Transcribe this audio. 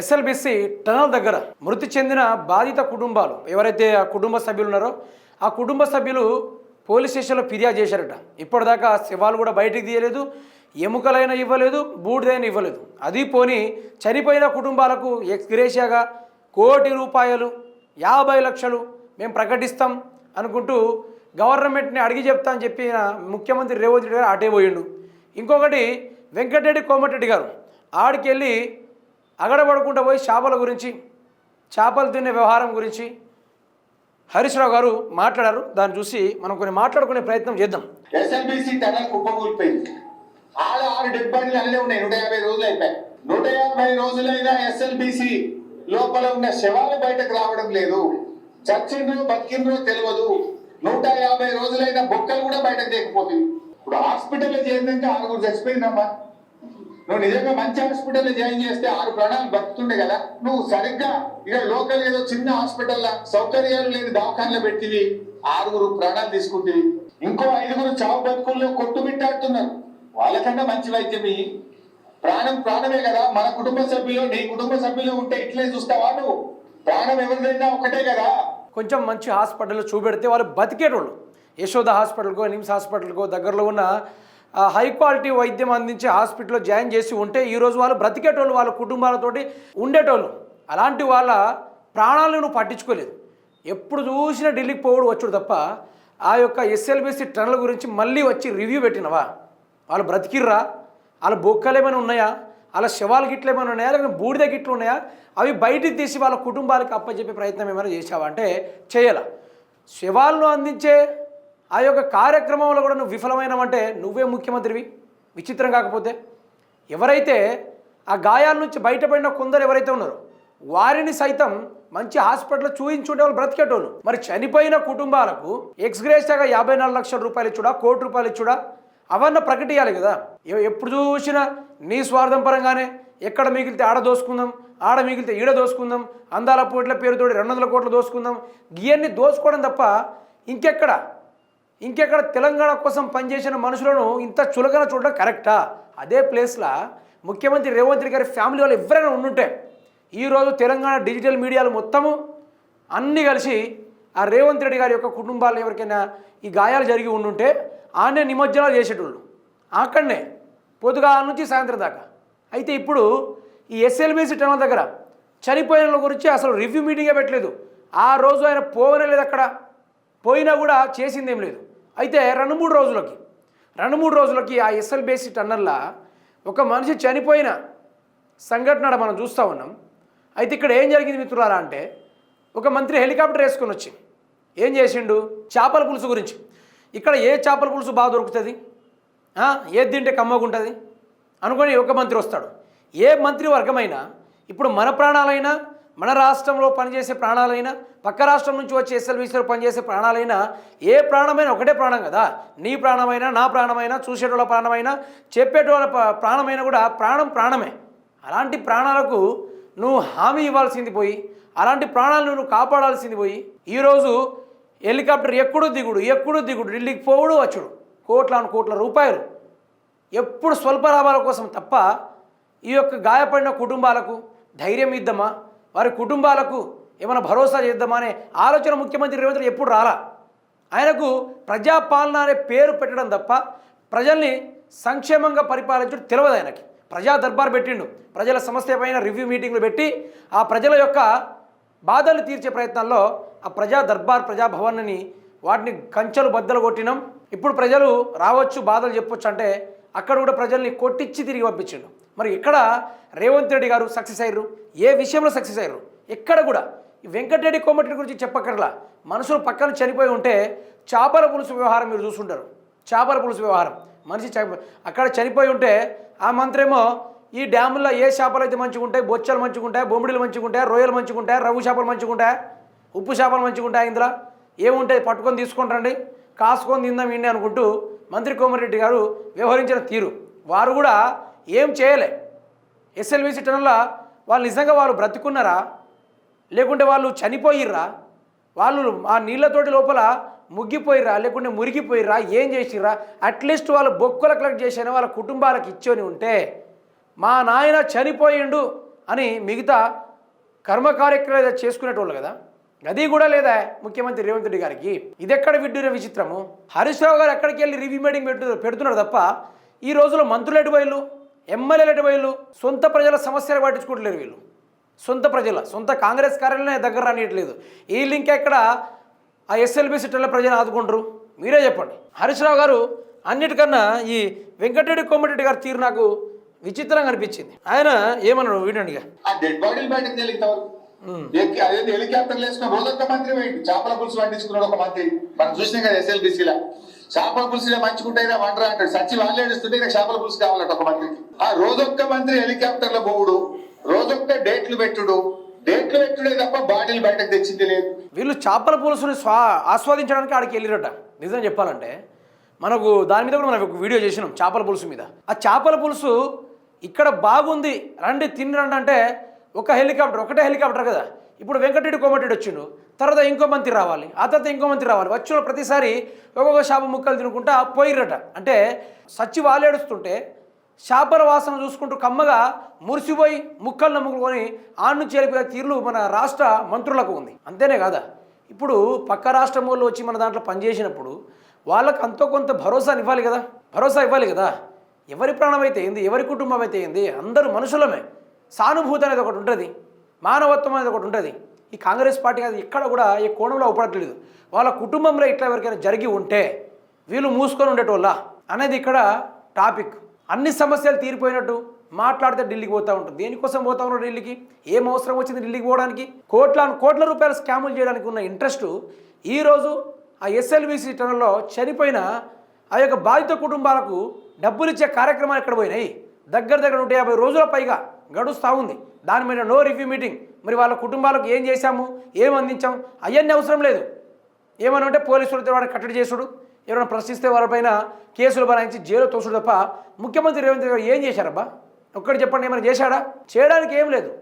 SLBC tunnel దగ్గర మృతి చెందిన బాధిత కుటుంబాలు. ఎవరైతే ఆ కుటుంబ సభ్యులు ఉన్నారో ఆ కుటుంబ సభ్యులు పోలీస్ స్టేషన్లో ఫిర్యాదు చేశారట. ఇప్పటిదాకా శివాలు కూడా బయటికి తీయలేదు ఎముకలైనా ఇవ్వలేదు బూడిదైనా ఇవ్వలేదు. అది పోని చనిపోయిన కుటుంబాలకు ఎక్స్గ్రేషియాగా కోటి రూపాయలు యాభై లక్షలు మేము ప్రకటిస్తాం అనుకుంటూ గవర్నమెంట్ని అడిగి చెప్తా అని చెప్పిన ముఖ్యమంత్రి రేవంత్ రెడ్డి గారు అటే పోయిండు. ఇంకొకటి వెంకటరెడ్డి కోమటిరెడ్డి గారు ఆడికెళ్ళి అగడబడకుండా పోయి చేపల గురించి చేపలు తినే వ్యవహారం గురించి హరీష్ రావు గారు మాట్లాడారు. దాన్ని చూసి మనం కొన్ని మాట్లాడుకునే ప్రయత్నం చేద్దాం. ఎస్ఎల్బిసి టనల్ కుప్పకూలిపోయింది ఆడ ఆరు డెడ్ అన్నీ ఉన్నాయి. నూట యాభై రోజులు అయిపోయాయి. నూట యాభై రోజులైనా ఎస్ఎల్బిసి లోపల ఉన్న శవాలు బయటకు రావడం లేదు. చచ్చిండ్రు బతికిండ్రు తెలియదు. నూట యాభై రోజులైన బొక్కలు కూడా బయటకు తెగిపోతుంది ఇప్పుడు హాస్పిటల్లో చేరినాక ఆరుగురు చచ్చిపోయిందమ్మా. నువ్వు నిజంగా మంచి హాస్పిటల్లో జాయిన్ చేస్తే ఆరు ప్రాణాలు బతుకుతుండే కదా. నువ్వు సరిగ్గా ఇక లోకల్ ఏదో చిన్న హాస్పిటల్ సౌకర్యాలు లేని దవాఖానలో పెట్టివి ఆరుగురు ప్రాణాలు తీసుకుంటే ఇంకో ఐదుగురు చావు బతుకుల్లో కొట్టుమిట్టాడుతున్నారు. వాళ్ళకన్నా మంచి వైద్యం ప్రాణం ప్రాణమే కదా. మన కుటుంబ సభ్యులు నీ కుటుంబ సభ్యులు ఉంటే ఇట్లే చూస్తావా నువ్వు? ప్రాణం ఎవరిదైనా ఒకటే కదా. కొంచెం మంచి హాస్పిటల్లో చూపెడితే వాళ్ళు బతికేటోళ్ళు. యశోద హాస్పిటల్కో నిమ్స్ హాస్పిటల్కో దగ్గరలో ఉన్న హై క్వాలిటీ వైద్యం అందించే హాస్పిటల్లో జాయిన్ చేసి ఉంటే ఈరోజు వాళ్ళు బ్రతికేటోళ్ళు వాళ్ళ కుటుంబాలతోటి ఉండేటోళ్ళు. అలాంటి వాళ్ళ ప్రాణాలను నువ్వు పట్టించుకోలేదు. ఎప్పుడు చూసినా ఢిల్లీకి పోవడు వచ్చుడు తప్ప ఆ యొక్క ఎస్ఎల్బిసి టనల్ గురించి మళ్ళీ వచ్చి రివ్యూ పెట్టినవా? వాళ్ళు బ్రతికిర్రా? వాళ్ళ బొక్కలు ఏమైనా ఉన్నాయా? వాళ్ళ శవాలు గిట్లు ఏమైనా ఉన్నాయా? లేకపోతే బూడిద గిట్లు ఉన్నాయా? అవి బయటికి తీసి వాళ్ళ కుటుంబాలకు అప్పచెప్పే ప్రయత్నం ఏమైనా చేసావా అంటే చేయాల. శవాలను అందించే ఆ యొక్క కార్యక్రమంలో కూడా నువ్వు విఫలమైనవంటే నువ్వే ముఖ్యమంత్రివి. విచిత్రం కాకపోతే ఎవరైతే ఆ గాయాల నుంచి బయటపడిన కొందరు ఎవరైతే ఉన్నారో వారిని సైతం మంచి హాస్పిటల్లో చూయించుంటే వాళ్ళు బ్రతికేటోళ్ళు. మరి చనిపోయిన కుటుంబాలకు ఎక్స్గ్రేస్గా యాభై నాలుగు లక్షల రూపాయలు ఇచ్చుడా కోటి రూపాయలు ఇచ్చుడా? అవన్నీ ప్రకటించాలి కదా. ఎప్పుడు చూసినా నీ స్వార్థం పరంగానే ఎక్కడ మిగిలితే ఆడ దోసుకుందాం ఆడ మిగిలితే ఈడ దోసుకుందాం అందాల పోట్ల పేరుతోటి రెండు వందల కోట్లు దోసుకుందాం ఇవన్నీ దోసుకోవడం తప్ప ఇంకెక్కడ? ఇంకెక్కడ తెలంగాణ కోసం పనిచేసిన మనుషులను ఇంత చులకన చూడడం కరెక్టా? అదే ప్లేస్లో ముఖ్యమంత్రి రేవంత్ రెడ్డి గారి ఫ్యామిలీ వాళ్ళు ఎవరైనా ఉండుంటే ఈరోజు తెలంగాణ డిజిటల్ మీడియాలు మొత్తము అన్నీ కలిసి ఆ రేవంత్ రెడ్డి గారి యొక్క కుటుంబాలు ఎవరికైనా ఈ గాయాలు జరిగి ఉండుంటే ఆనే నిమజ్జనాలు చేసేటోళ్ళు. అక్కడనే పొద్దుగా నుంచి సాయంత్రం దాకా. అయితే ఇప్పుడు ఈ ఎస్ఎల్బిసి టెన్ దగ్గర చనిపోయిన వాళ్ళ గురించి అసలు రివ్యూ మీటింగే పెట్టలేదు. ఆ రోజు ఆయన పోవనే లేదు అక్కడ. పోయినా కూడా చేసిందేం లేదు. అయితే రెండు మూడు రోజులకి రెండు మూడు రోజులకి ఆ ఎస్ఎల్బిసి టన్నల్లా ఒక మనిషి చనిపోయిన సంఘటన మనం చూస్తూ ఉన్నాం. అయితే ఇక్కడ ఏం జరిగింది మిత్రులారా అంటే ఒక మంత్రి హెలికాప్టర్ వేసుకొని వచ్చి ఏం చేసిండు? చేపల పులుసు గురించి. ఇక్కడ ఏ చేపల పులుసు బాగా దొరుకుతుంది? ఏది తింటే కమ్మగుంటుంది? అనుకొని ఒక మంత్రి వస్తాడు. ఏ మంత్రి వర్గమైనా ఇప్పుడు మన ప్రాణాలైనా మన రాష్ట్రంలో పనిచేసే ప్రాణాలైనా పక్క రాష్ట్రం నుంచి వచ్చే ఎస్ఎల్బీసీలో పనిచేసే ప్రాణాలైనా ఏ ప్రాణమైనా ఒకటే ప్రాణం కదా? నీ ప్రాణమైనా నా ప్రాణమైనా చూసేటోళ్ళ ప్రాణమైనా చెప్పేటోళ్ళ ప్రాణమైనా కూడా ప్రాణం ప్రాణమే. అలాంటి ప్రాణాలకు నువ్వు హామీ ఇవ్వాల్సింది పోయి అలాంటి ప్రాణాలను నువ్వు కాపాడాల్సింది పోయి ఈరోజు హెలికాప్టర్ ఎప్పుడు దిగుడు ఎప్పుడు దిగుడు ఢిల్లీకి పోవుడు వచ్చుడు. కోట్లాను కోట్ల రూపాయలు. ఎప్పుడు స్వల్ప లాభాల కోసం తప్ప ఈ యొక్క గాయపడిన కుటుంబాలకు ధైర్యం ఇద్దామా? వారి కుటుంబాలకు ఏమైనా భరోసా చేద్దామనే ఆలోచన ముఖ్యమంత్రి రేవంత్ ఎప్పుడు రాలా? ఆయనకు ప్రజాపాలన అనే పేరు పెట్టడం తప్ప ప్రజల్ని సంక్షేమంగా పరిపాలించడం తెలియదు ఆయనకి. ప్రజా దర్బార్ పెట్టిండు. ప్రజల సమస్య పైన రివ్యూ మీటింగ్లు పెట్టి ఆ ప్రజల యొక్క బాధలు తీర్చే ప్రయత్నాల్లో ఆ ప్రజా దర్బార్ ప్రజాభవన్ని వాటిని కంచెలు బద్దలు కొట్టినాం. ఇప్పుడు ప్రజలు రావచ్చు బాధలు చెప్పొచ్చు అంటే అక్కడ కూడా ప్రజల్ని కొట్టించి తిరిగి పంపించిండు. మరి ఇక్కడ రేవంత్ రెడ్డి గారు సక్సెస్ అయ్యారు? ఏ విషయంలో సక్సెస్ అయ్యారు? ఎక్కడ కూడా. ఈ వెంకటరెడ్డి కోమటిరెడ్డి గురించి చెప్పక్కర్లా. మనుషులు పక్కన చనిపోయి ఉంటే చేపల పులుసు వ్యవహారం మీరు చూసుంటారు చేపల పులుసు వ్యవహారం. మనిషి అక్కడ చనిపోయి ఉంటే ఆ మంత్రేమో ఈ డ్యాముల్లో ఏ చేపలు అయితే మంచిగా ఉంటాయి? బొచ్చలు మంచిగా ఉంటాయి? బొమ్మిడిలు మంచిగా ఉంటాయి? రొయ్యలు మంచిగా ఉంటాయి? రవ్వు చేపలు మంచిగా ఉంటాయి? ఉప్పు చేపలు మంచిగా ఉంటాయి ఇందులో? ఏముంటాయి? పట్టుకొని తీసుకుంటారండి కాసుకొని తిందాం ఇండి అనుకుంటూ మంత్రి కోమటిరెడ్డి గారు వ్యవహరించిన తీరు. వారు కూడా ఏం చేయలే. ఎస్ఎల్విసి టన్నుల వాళ్ళు నిజంగా వాళ్ళు బ్రతుకున్నారా? లేకుంటే వాళ్ళు చనిపోయిర్రా? వాళ్ళు ఆ నీళ్ళతోటి లోపల ముగ్గిపోయిర్రా? లేకుంటే మురిగిపోయిర్రా? ఏం చేసిర్రా? అట్లీస్ట్ వాళ్ళు బొక్కుల కలెక్ట్ చేసిన వాళ్ళ కుటుంబాలకు ఇచ్చని ఉంటే మా నాయన చనిపోయిండు అని మిగతా కర్మ కార్యక్రమాలు చేసుకునేటోళ్ళు కదా? అది కూడా లేదా ముఖ్యమంత్రి రేవంత్ రెడ్డి గారికి? ఇది ఎక్కడ విడ్డూర విచిత్రము? హరీష్ రావు గారు ఎక్కడికి వెళ్ళి రివ్యూ మీటింగ్ పెట్టు పెడుతున్నారు తప్ప ఈ రోజులో మంత్రులు ఎటు బయలు ఎమ్మెల్యేలు ఎటు బయలు సొంత ప్రజల సమస్యలు పట్టించుకోవట్లేరు వీళ్ళు. సొంత ప్రజల సొంత కాంగ్రెస్ కార్యాలయం దగ్గర రానియట్లేదు. ఈ లింక్ ఎక్కడ? ఆ ఎస్ఎల్బి సిటీల ప్రజలు ఆదుకుంటారు. మీరే చెప్పండి. హరీష్ రావు గారు అన్నిటికన్నా ఈ వెంకటరెడ్డి కోమటిరెడ్డి గారి తీరు నాకు విచిత్రంగా అనిపించింది. ఆయన ఏమన్నాడు వినండి ఇక. ఆ డెడ్ బాడీలు బయటకు తెలియతారు అదే హెలికాప్టర్లు వేసుకున్న రోజొక్క మంత్రి పోయింది చేపల పులుసు పండించుకున్నాడు ఒక మంత్రి. మనం చూసినాం కదా ఎస్ఎల్బిసిలా. చేపల పులుసు మంచుకుంటేనే వండరా అంటాడు. సచ్చి వాళ్ళు నాకు చేపల పులుసు కావాలంట ఒక మంత్రికి ఆ రోజొక్క మంత్రి హెలికాప్టర్ల పోవుడు. రోజొక్క డేట్లు పెట్టుడు. డేట్లు పెట్టుడే తప్ప బాడీలు బయటకు తెచ్చింది లేదు. వీళ్ళు చేపల పులుసుని స్వా ఆస్వాదించడానికి ఆడికి వెళ్ళిరట. నిజం చెప్పాలంటే మనకు దాని మీద కూడా మనం ఒక వీడియో చేసినాం చేపల పులుసు మీద. ఆ చేపల పులుసు ఇక్కడ బాగుంది రండి తిని రండి అంటే ఒక హెలికాప్టర్ ఒకటే హెలికాప్టర్ కదా. ఇప్పుడు వెంకటరెడ్డి కోమటిరెడ్డి వచ్చిండు తర్వాత ఇంకో మంత్రి రావాలి ఆ తర్వాత ఇంకో మంత్రి రావాలి. వచ్చిన ప్రతిసారి ఒక్కొక్క శాప ముక్కలు తినుకుంటా పోయిరట అంటే సచ్చి వాలేడుస్తుంటే శాపల వాసన చూసుకుంటూ కమ్మగా మురిసిపోయి ముక్కలు నమ్ముకొని ఆన్ను నుంచి వెళ్ళిపోయే మన రాష్ట్ర మంత్రులకు ఉంది. అంతేనే కాదా? ఇప్పుడు పక్క రాష్ట్రం వాళ్ళు వచ్చి మన దాంట్లో పనిచేసినప్పుడు వాళ్ళకు అంతో కొంత భరోసా ఇవ్వాలి కదా? భరోసా ఇవ్వాలి కదా? ఎవరి ప్రాణం అయితే ఏంది? ఎవరి కుటుంబం అయితే ఏంది? అందరూ మనుషులమే. సానుభూతి అనేది ఒకటి ఉంటుంది. మానవత్వం అనేది ఒకటి ఉంటుంది. ఈ కాంగ్రెస్ పార్టీ అది ఇక్కడ కూడా ఈ కోణంలో ఉపడట్లేదు వాళ్ళ కుటుంబంలో ఇట్లా ఎవరికైనా జరిగి ఉంటే వీళ్ళు మూసుకొని ఉండేటోళ్ళ? అనేది ఇక్కడ టాపిక్. అన్ని సమస్యలు తీరిపోయినట్టు మాట్లాడితే ఢిల్లీకి పోతూ ఉంటుంది. దేనికోసం పోతా ఉన్నారు ఢిల్లీకి? ఏం అవసరం వచ్చింది ఢిల్లీకి పోవడానికి? కోట్ల కోట్ల రూపాయల స్కాములు చేయడానికి ఉన్న ఇంట్రెస్ట్ ఈరోజు ఆ ఎస్ఎల్బిసి టనల్లో చనిపోయిన ఆ యొక్క బాధిత కుటుంబాలకు డబ్బులు ఇచ్చే కార్యక్రమాలు ఎక్కడ పోయినాయి? దగ్గర దగ్గర నూట యాభై రోజుల పైగా గడుస్తూ ఉంది. దాని మీద నో రివ్యూ మీటింగ్ మరి వాళ్ళ కుటుంబాలకు ఏం చేశాము? ఏం అందించాము? అవన్నీ అవసరం లేదు. ఏమని అంటే పోలీసులతో వాడిని కట్టడి చేసుడు. ఎవరైనా ప్రశ్నిస్తే వారిపైన కేసులు బనాయించి జైలు తోసుడు తప్ప ముఖ్యమంత్రి రేవంత్ గారు ఏం చేశారబ్బా? ఒక్కటి చెప్పండి ఏమైనా చేశాడా? చేయడానికి ఏం లేదు.